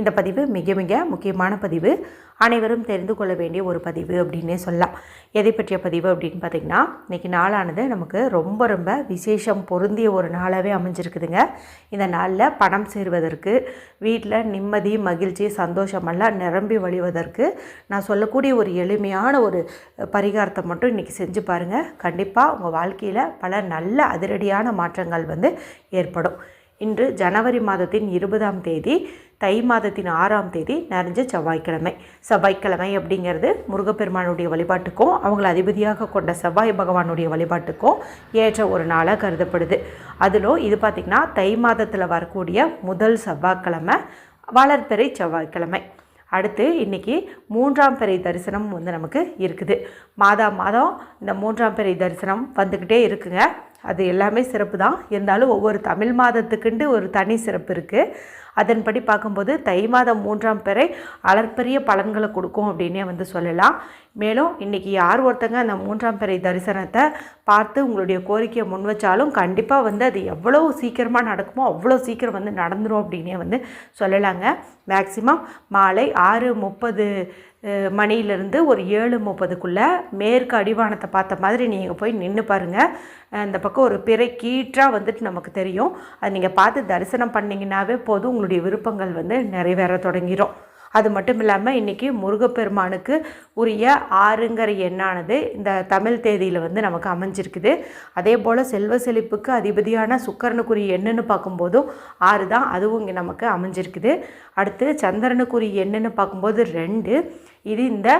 இந்த பதிவு மிக மிக முக்கியமான பதிவு. அனைவரும் தெரிந்து கொள்ள வேண்டிய ஒரு பதிவு அப்படின்னே சொல்லலாம். எதை பற்றிய பதிவு அப்படின்னு பார்த்திங்கன்னா இன்றைக்கி நாளானது நமக்கு ரொம்ப ரொம்ப விசேஷம் பொருந்திய ஒரு நாளாகவே அமைஞ்சிருக்குதுங்க. இந்த நாளில் பணம் சேருவதற்கு வீட்டில் நிம்மதி மகிழ்ச்சி சந்தோஷமெல்லாம் நிரம்பி வழிவதற்கு நான் சொல்லக்கூடிய ஒரு எளிமையான ஒரு பரிகாரத்தை மட்டும் இன்றைக்கி செஞ்சு பாருங்கள் கண்டிப்பாக உங்கள் வாழ்க்கையில் பல நல்ல அதிரடியான மாற்றங்கள் வந்து ஏற்படும். இன்று ஜனவரி மாதத்தின் இருபதாம் தேதி தை மாதத்தின் ஆறாம் தேதி நிறைஞ்ச செவ்வாய்க்கிழமை. செவ்வாய்க்கிழமை அப்படிங்கிறது முருகப்பெருமானுடைய வழிபாட்டுக்கும் அவங்களை அதிபதியாக கொண்ட செவ்வாய் பகவானுடைய வழிபாட்டுக்கும் ஏற்ற ஒரு நாளாக கருதப்படுது. அதிலும் இது பார்த்திங்கன்னா தை மாதத்தில் வரக்கூடிய முதல் செவ்வாய்க்கிழமை வளர்பிறை செவ்வாய்க்கிழமை. அடுத்து இன்றைக்கி மூன்றாம் பிறை தரிசனம் வந்து நமக்கு இருக்குது. மாதா மாதம் இந்த மூன்றாம் பிறை தரிசனம் வந்துக்கிட்டே இருக்குங்க. அது எல்லாமே சிறப்பு தான் இருந்தாலும் ஒவ்வொரு தமிழ் மாதத்துக்குண்டு ஒரு தனி சிறப்பு இருக்குது அதன்படி பார்க்கும்போது தை மாதம் மூன்றாம் பிறை அளப்பரிய பலன்களை கொடுக்கும் அப்படின்னே வந்து சொல்லலாம். மேலும் இன்றைக்கி யார் ஒருத்தங்க அந்த மூன்றாம் பிறை தரிசனத்தை பார்த்து உங்களுடைய கோரிக்கையை முன் வச்சாலும் கண்டிப்பாக வந்து அது எவ்வளோ சீக்கிரமாக நடக்குமோ அவ்வளோ சீக்கிரம் வந்து நடந்துடும் அப்படின்னே வந்து சொல்லலாங்க. மேக்சிமம் மாலை ஆறு முப்பது மணியிலிருந்து ஒரு ஏழு முப்பதுக்குள்ளே மேற்கு அடிவானத்தை பார்த்த மாதிரி நீங்கள் போய் நின்று பாருங்கள் இந்த பக்கம் ஒரு பிறை கீற்றாக வந்துட்டு நமக்கு தெரியும். அது நீங்கள் பார்த்து தரிசனம் பண்ணிங்கன்னாவே போதும். உங்களுக்கு உங்களுடைய விருப்பங்கள் வந்து நிறைவேற தொடங்கிடும் அது மட்டும் இல்லாமல் இன்றைக்கி முருகப்பெருமானுக்கு உரிய ஆறுங்கிற எண்ணானது இந்த தமிழ் தேதியில் வந்து நமக்கு அமைஞ்சிருக்குது. அதே போல் செல்வ செழிப்புக்கு அதிபதியான சுக்கரனுக்குரிய எண்ணுன்னு பார்க்கும்போதும் ஆறு தான் அதுவும் இங்கே நமக்கு அமைஞ்சிருக்குது. அடுத்து சந்திரனுக்குரிய எண்ணுன்னு பார்க்கும்போது ரெண்டு இது இந்த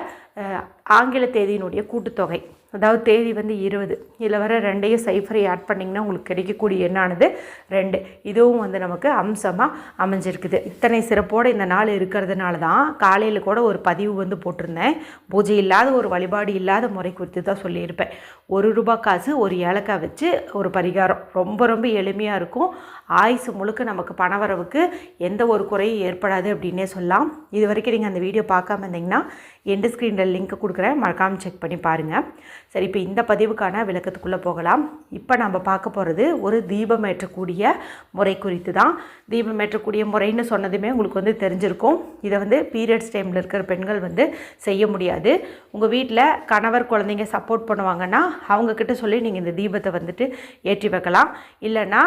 ஆங்கில தேதியினுடைய கூட்டுத்தொகை. அதாவது தேதி வந்து இருபது. இதில் வர ரெண்டையும் சைஃபரை ஆட் பண்ணிங்கன்னா உங்களுக்கு கிடைக்கக்கூடிய என்னானது ரெண்டு. இதுவும் வந்து நமக்கு அம்சமாக அமைஞ்சிருக்குது. இத்தனை சிறப்போடு இந்த நாள் இருக்கிறதுனால தான் காலையில் கூட ஒரு பதிவு வந்து போட்டிருந்தேன். பூஜை இல்லாத ஒரு வழிபாடு இல்லாத முறை குறித்து தான் சொல்லியிருப்பேன். ஒரு ரூபா காசு ஒரு ஏலக்காய் வச்சு ஒரு பரிகாரம். ரொம்ப ரொம்ப எளிமையாக இருக்கும். ஆயுசு முழுக்க நமக்கு பணவரவுக்கு எந்த ஒரு குறையும் ஏற்படாது அப்படின்னே சொல்லலாம். இது வரைக்கும் நீங்கள் அந்த வீடியோ பார்க்காம இருந்தீங்கன்னா எண்டு ஸ்க்ரீனில் லிங்க் கொடுக்குறேன். மறக்காமல் செக் பண்ணி பாருங்கள் சரி இப்போ இந்த பதிவுக்கான விளக்கத்துக்குள்ளே போகலாம். இப்போ நம்ம பார்க்க போகிறது ஒரு தீபம் ஏற்றக்கூடிய முறை குறித்து தான் தீபம் ஏற்றக்கூடிய முறைன்னு சொன்னதுமே உங்களுக்கு வந்து தெரிஞ்சிருக்கும். இதை வந்து பீரியட்ஸ் டைமில் இருக்கிற பெண்கள் வந்து செய்ய முடியாது. உங்கள் வீட்டில் கணவர் குழந்தைங்க சப்போர்ட் பண்ணுவாங்கன்னா அவங்கக்கிட்ட சொல்லி நீங்கள் இந்த தீபத்தை வந்துட்டு ஏற்றி வைக்கலாம். இல்லைன்னா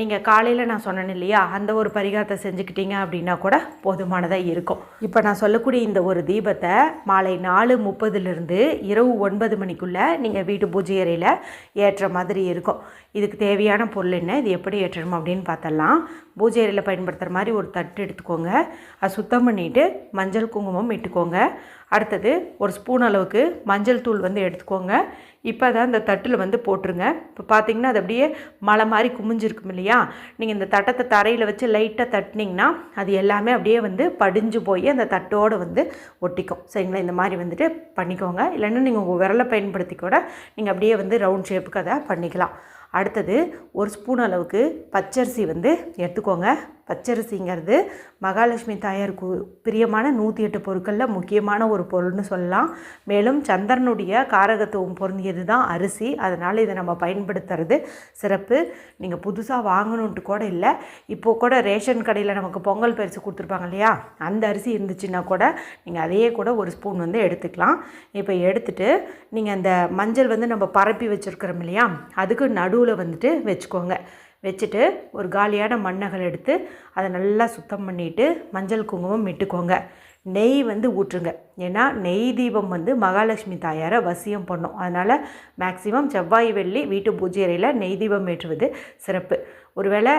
நீங்கள் காலையில் நான் சொன்னேன் இல்லையா அந்த ஒரு பரிகாரத்தை செஞ்சுக்கிட்டீங்க அப்படின்னா கூட போதுமானதாக இருக்கும். இப்போ நான் சொல்லக்கூடிய இந்த ஒரு தீபத்தை மாலை நாலு முப்பதுலேருந்து இரவு ஒன்பது மணிக்குள்ளே நீங்கள் வீட்டு பூஜை அறையில் ஏற்ற மாதிரி இருக்கும். இதுக்கு தேவையான பொருள் என்ன? இது எப்படி ஏற்றணும் அப்படின்னு பார்த்தலாம் பூஜை அறையில் பயன்படுத்துகிற மாதிரி ஒரு தட்டு எடுத்துக்கோங்க. அது சுத்தம் பண்ணிவிட்டு மஞ்சள் குங்குமம் இட்டுக்கோங்க. அடுத்தது ஒரு ஸ்பூன் அளவுக்கு மஞ்சள் தூள் வந்து எடுத்துக்கோங்க. இப்போ தான் இந்த தட்டில் வந்து போட்டுருங்க. இப்போ பார்த்தீங்கன்னா அது அப்படியே மலை மாதிரி குமிஞ்சிருக்கும் இல்லையா? நீங்கள் இந்த தட்டத்தை தரையில் வச்சு லைட்டாக தட்டினீங்கன்னா அது எல்லாமே அப்படியே வந்து படிஞ்சு போய் அந்த தட்டோடு வந்து ஒட்டிக்கும். சரிங்களா? இந்த மாதிரி வந்துட்டு பண்ணிக்கோங்க. இல்லைன்னா நீங்கள் உங்கள் விரலை பயன்படுத்தி கூட நீங்கள் அப்படியே வந்து ரவுண்ட் ஷேப்புக்கு அதை பண்ணிக்கலாம். அடுத்தது ஒரு ஸ்பூன் அளவுக்கு பச்சரிசி வந்து எடுத்துக்கோங்க. பச்சரிசிங்கிறது மகாலட்சுமி தாயாருக்கு பிரியமான நூற்றி எட்டு பொருட்களில் முக்கியமான ஒரு பொருள்னு சொல்லலாம். மேலும் சந்திரனுடைய காரகத்துவம் பொருந்தியது தான் அரிசி. அதனால் இதை நம்ம பயன்படுத்துறது சிறப்பு. நீங்கள் புதுசாக வாங்கணுன்ட்டு கூட இல்லை. இப்போது கூட ரேஷன் கடையில் நமக்கு பொங்கல் பரிசு கொடுத்துருப்பாங்க இல்லையா? அந்த அரிசி இருந்துச்சுன்னா கூட நீங்கள் அதையே கூட ஒரு ஸ்பூன் வந்து எடுத்துக்கலாம். இப்போ எடுத்துகிட்டு நீங்கள் அந்த மஞ்சள் வந்து நம்ம பரப்பி வச்சுருக்கிறோம் இல்லையா? அதுக்கு நடுவில் வந்துட்டு வச்சுக்கோங்க. வச்சுட்டு ஒரு காலியான மண்ணகல் எடுத்து அதை நல்லா சுத்தம் பண்ணிவிட்டு மஞ்சள் குங்குமம் இட்டுக்கோங்க. நெய் வந்து ஊற்றுங்க. ஏன்னா நெய் தீபம் வந்து மகாலட்சுமி தாயாரை வசியம் பண்ணும். அதனால் மேக்ஸிமம் செவ்வாய் வெள்ளி வீட்டு பூஜை அறையில் நெய் தீபம் ஏற்றுவது சிறப்பு. ஒருவேளை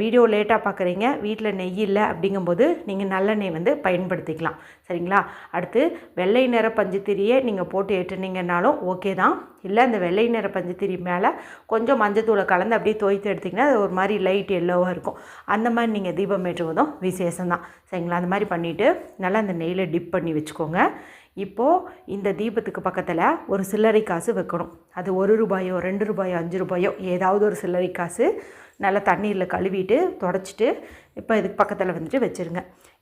வீடியோ லேட்டாக பார்க்குறீங்க வீட்டில் நெய் இல்லை அப்படிங்கும்போது நீங்கள் நல்லெண்ணெய் வந்து பயன்படுத்திக்கலாம். சரிங்களா? அடுத்து வெள்ளை நிற பஞ்சுத்திரியை நீங்கள் போட்டு ஏற்றுனீங்கன்னாலும் ஓகே தான். இல்லை அந்த வெள்ளை நிற பஞ்சுத்திரி மேலே கொஞ்சம் மஞ்சத்தூளை கலந்து அப்படியே துவைத்து எடுத்திங்கன்னா அது ஒரு மாதிரி லைட் எல்லோவாக இருக்கும். அந்த மாதிரி நீங்கள் தீபம் ஏற்றுவதும் விசேஷம் தான். சரிங்களா? அந்த மாதிரி பண்ணிவிட்டு நல்லா அந்த நெய்யில் டிப் பண்ணி வச்சுக்கோங்க. இப்போது இந்த தீபத்துக்கு பக்கத்தில் ஒரு சில்லறை காசு வைக்கணும். அது ஒரு ரூபாயோ ரெண்டு ரூபாயோ அஞ்சு ரூபாயோ ஏதாவது ஒரு சில்லறை காசு நல்லா தண்ணீரில் கழுவிட்டு தொடச்சிட்டு இப்போ இதுக்கு பக்கத்தில் வந்துட்டு வச்சுருங்க.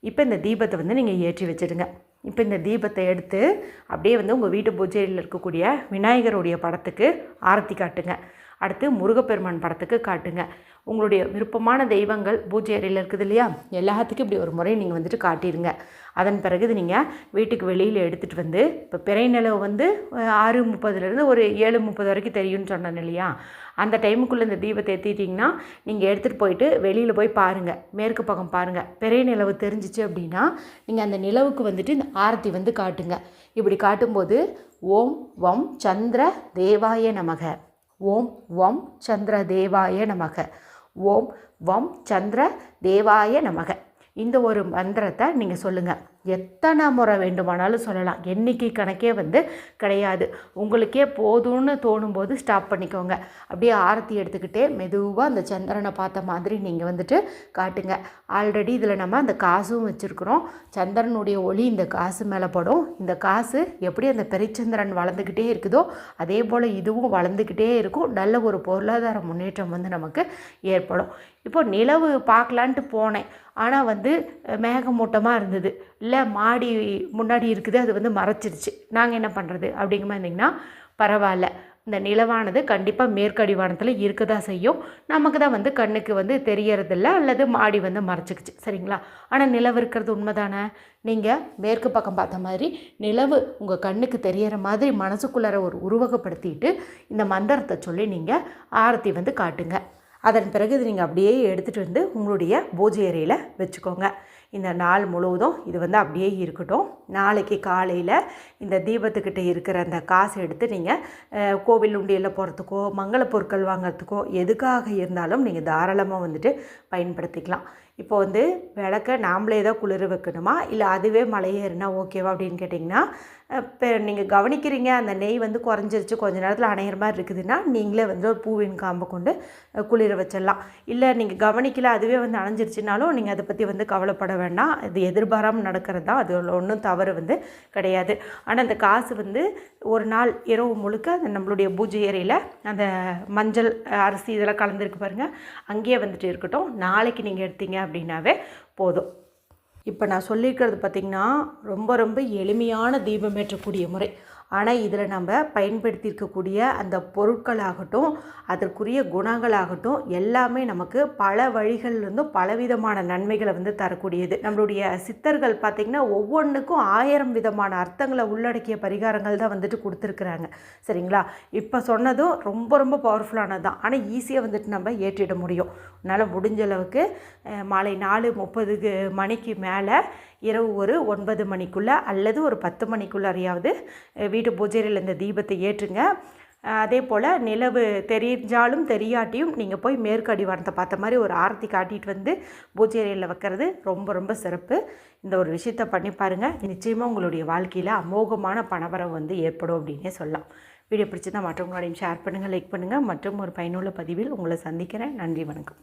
இப்போ இந்த தீபத்தை வந்து நீங்கள் ஏற்றி வச்சுடுங்க இப்போ இந்த தீபத்தை எடுத்து அப்படியே வந்து உங்கள் வீட்டு பூஜையில் இருக்கக்கூடிய விநாயகருடைய படத்துக்கு ஆரத்தி காட்டுங்க. அடுத்து முருகப்பெருமான் படத்துக்கு காட்டுங்க. உங்களுடைய விருப்பமான தெய்வங்கள் பூஜை அறையில் இருக்குது இல்லையா? எல்லாத்துக்கும் இப்படி ஒரு முறை நீங்கள் வந்துட்டு காட்டிடுங்க. அதன் பிறகு இது நீங்கள் வீட்டுக்கு வெளியில் எடுத்துகிட்டு வந்து இப்போ பிறை நிலவு வந்து ஆறு முப்பதுலேருந்து ஒரு ஏழு முப்பது வரைக்கும் தெரியும்னு சொன்னேன் இல்லையா? அந்த டைமுக்குள்ளே இந்த தீபத்தை ஏற்றிட்டிங்கன்னா நீங்கள் எடுத்துகிட்டு போயிட்டு வெளியில் போய் பாருங்கள் மேற்கு பக்கம் பாருங்கள் பிறை நிலவு தெரிஞ்சிச்சு அப்படின்னா நீங்கள் அந்த நிலவுக்கு வந்துட்டு இந்த ஆரத்தி வந்து காட்டுங்க. இப்படி காட்டும்போது ஓம் வம் சந்திர தேவாய நமக. ஓம் வம் சந்திர தேவாய நமக. ஓம் வம் சந்திர தேவாய நமக. இந்த ஒரு மந்திரத்தை நீங்கள் சொல்லுங்கள் எத்தனை முறை வேண்டுமானாலும் சொல்லலாம். எண்ணிக்கை கணக்கே வந்து கிடையாது. உங்களுக்கே போதும்னு தோணும்போது ஸ்டாப் பண்ணிக்கோங்க. அப்படியே ஆரத்தி எடுத்துக்கிட்டே மெதுவாக அந்த சந்திரனை பார்த்த மாதிரி நீங்கள் வந்துட்டு காட்டுங்க. ஆல்ரெடி இதில் நம்ம அந்த காசும் வச்சுருக்குறோம். சந்திரனுடைய ஒளி இந்த காசு மேலே படும். இந்த காசு எப்படி அந்த பெரிச்சந்திரன் வளர்ந்துக்கிட்டே இருக்குதோ அதே போல் இதுவும் வளர்ந்துக்கிட்டே இருக்கும். நல்ல ஒரு பொருளாதார முன்னேற்றம் வந்து நமக்கு ஏற்படும். இப்போது நிலவு பார்க்கலான்ட்டு போனேன். ஆனால் வந்து மேகமூட்டமாக இருந்தது. இல்லை மாடி முன்னாடி இருக்குது அது வந்து மறைச்சிருச்சு. நாங்கள் என்ன பண்ணுறது அப்படிங்கிற மாதிரி இருந்திங்கன்னா பரவாயில்ல. இந்த நிலவானது கண்டிப்பாக மேற்கடிவானத்தில் இருக்க தான் செய்யும். நமக்கு தான் வந்து கண்ணுக்கு வந்து தெரியறதில்ல அல்லது மாடி வந்து மறைச்சிக்குச்சு. சரிங்களா? ஆனால் நிலவு இருக்கிறது உண்மைதானே? நீங்கள் மேற்கு பக்கம் பார்த்த மாதிரி நிலவு உங்கள் கண்ணுக்கு தெரியற மாதிரி மனசுக்குள்ளார ஒரு உருவகப்படுத்திட்டு இந்த மந்திரத்தை சொல்லி நீங்கள் ஆரத்தி வந்து காட்டுங்க. அதன் பிறகு இது நீங்கள் அப்படியே எடுத்துகிட்டு வந்து உங்களுடைய பூஜை அறையில் வச்சுக்கோங்க. இந்த நாள் முழுவதும் இது வந்து அப்படியே இருக்கட்டும். நாளைக்கு காலையில் இந்த தீபத்துக்கிட்ட இருக்கிற அந்த காசை எடுத்து நீங்கள் கோவில் உண்டியலில் போகிறதுக்கோ மங்கள பொருட்கள் வாங்கிறதுக்கோ எதுக்காக இருந்தாலும் நீங்கள் தாராளமாக வந்துட்டு பயன்படுத்திக்கலாம். இப்போ வந்து விளக்க நாம்ளே தான் குளிர வைக்கணுமா? இல்லை அதுவே மலையேறினா ஓகேவா அப்படின்னு கேட்டிங்கன்னா இப்போ நீங்கள் கவனிக்கிறீங்க அந்த நெய் வந்து குறைஞ்சிருச்சு கொஞ்ச நேரத்தில் அணையிற மாதிரி இருக்குதுன்னா நீங்களே வந்து ஒரு பூவின் காம்பை கொண்டு குளிர வச்சிடலாம். இல்லை நீங்கள் கவனிக்கல அதுவே வந்து அணைஞ்சிருச்சுனாலும் நீங்கள் அதை பற்றி வந்து கவலைப்பட வேண்டாம். இது எதிர்பாராமல் நடக்கிறது தான் அது ஒன்றும் தவறு வந்து கிடையாது. ஆனால் அந்த காசு வந்து ஒரு நாள் இரவு முழுக்க அந்த நம்மளுடைய பூஜை ஏரியில் அந்த மஞ்சள் அரிசி இதெல்லாம் கலந்துருக்கு பாருங்கள் அங்கேயே வந்துட்டு இருக்கட்டும். நாளைக்கு நீங்கள் எடுத்தீங்க அப்படின்னாவே போதும். இப்போ நான் சொல்லியிருக்கிறது பார்த்திங்கன்னா ரொம்ப ரொம்ப எளிமையான தீபமேற்றக்கூடிய முறை. ஆனால் இதில் நம்ம பயன்படுத்தியிருக்கக்கூடிய அந்த பொருட்களாகட்டும் அதற்குரிய குணங்களாகட்டும் எல்லாமே நமக்கு பல வழிகள்லேருந்தும் பலவிதமான நன்மைகளை வந்து தரக்கூடியது. நம்மளுடைய சித்தர்கள் பார்த்திங்கன்னா ஒவ்வொன்றுக்கும் ஆயிரம் விதமான அர்த்தங்களை உள்ளடக்கிய பரிகாரங்கள் தான் வந்துட்டு கொடுத்துருக்குறாங்க. சரிங்களா? இப்போ சொன்னதும் ரொம்ப ரொம்ப பவர்ஃபுல்லானது தான் ஆனால் ஈஸியாக வந்துட்டு நம்ம ஏற்றிட முடியும். அதனால் முடிஞ்ச அளவுக்கு மாலை நாலு முப்பதுக்கு மணிக்கு மேலே இரவு ஒரு ஒன்பது மணிக்குள்ளே அல்லது ஒரு பத்து மணிக்குள்ளாரையாவது வீட்டு பூஜையில் இந்த தீபத்தை ஏற்றுங்க. அதே போல் நிலவு தெரிஞ்சாலும் தெரியாட்டியும் நீங்கள் போய் மேற்கு அடிவானத்தை பார்த்த மாதிரி ஒரு ஆரத்தி காட்டிட்டு வந்து பூஜை அறையில் வைக்கிறது ரொம்ப ரொம்ப சிறப்பு. இந்த ஒரு விஷயத்த பண்ணி பாருங்கள் நிச்சயமாக உங்களுடைய வாழ்க்கையில் அமோகமான பணவரம் வந்து ஏற்படும் அப்படின்னே சொல்லலாம். வீடியோ பிடிச்சிருந்தால் மற்றவங்களோடையும் ஷேர் பண்ணுங்கள் லைக் பண்ணுங்கள் மற்றும் ஒரு பயனுள்ள பதிவில் உங்களை சந்திக்கிறேன். நன்றி வணக்கம்.